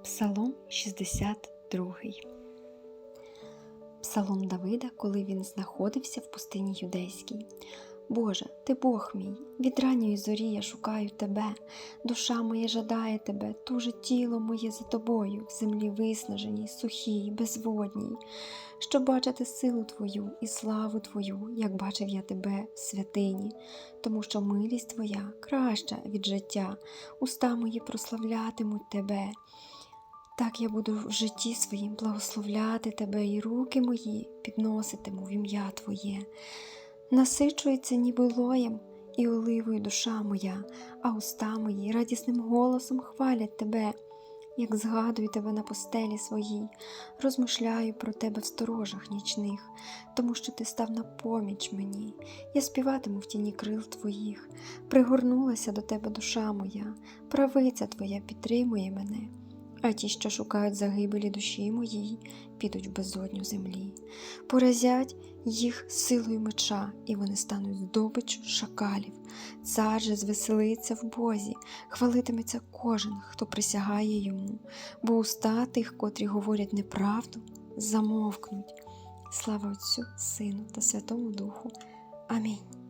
Псалом 62. Псалом Давида, коли він знаходився в пустині юдейській. Боже, ти Бог мій, від ранньої зорі я шукаю тебе, душа моя жадає тебе, туже тіло моє за тобою, в землі виснаженій, сухій, безводній, щоб бачити силу Твою і славу Твою, як бачив я тебе в святині, тому що милість Твоя краща від життя, уста мої прославлятимуть тебе. Так я буду в житті своїм благословляти тебе, і руки мої підноситиму в ім'я Твоє. Насичується ніби лоєм і оливою душа моя, а уста мої радісним голосом хвалять тебе, як згадую тебе на постелі своїй, розмишляю про тебе в сторожах нічних, тому що ти став на поміч мені, я співатиму в тіні крил твоїх, пригорнулася до тебе душа моя, правиця твоя підтримує мене. А ті, що шукають загибелі душі моїй, підуть в безодню землі, поразять їх силою меча, і вони стануть здобиччю шакалів. Цар же звеселиться в Бозі, хвалитиметься кожен, хто присягає йому, бо уста тих, котрі говорять неправду, замовкнуть. Слава Отцю, Сину та Святому Духу. Амінь.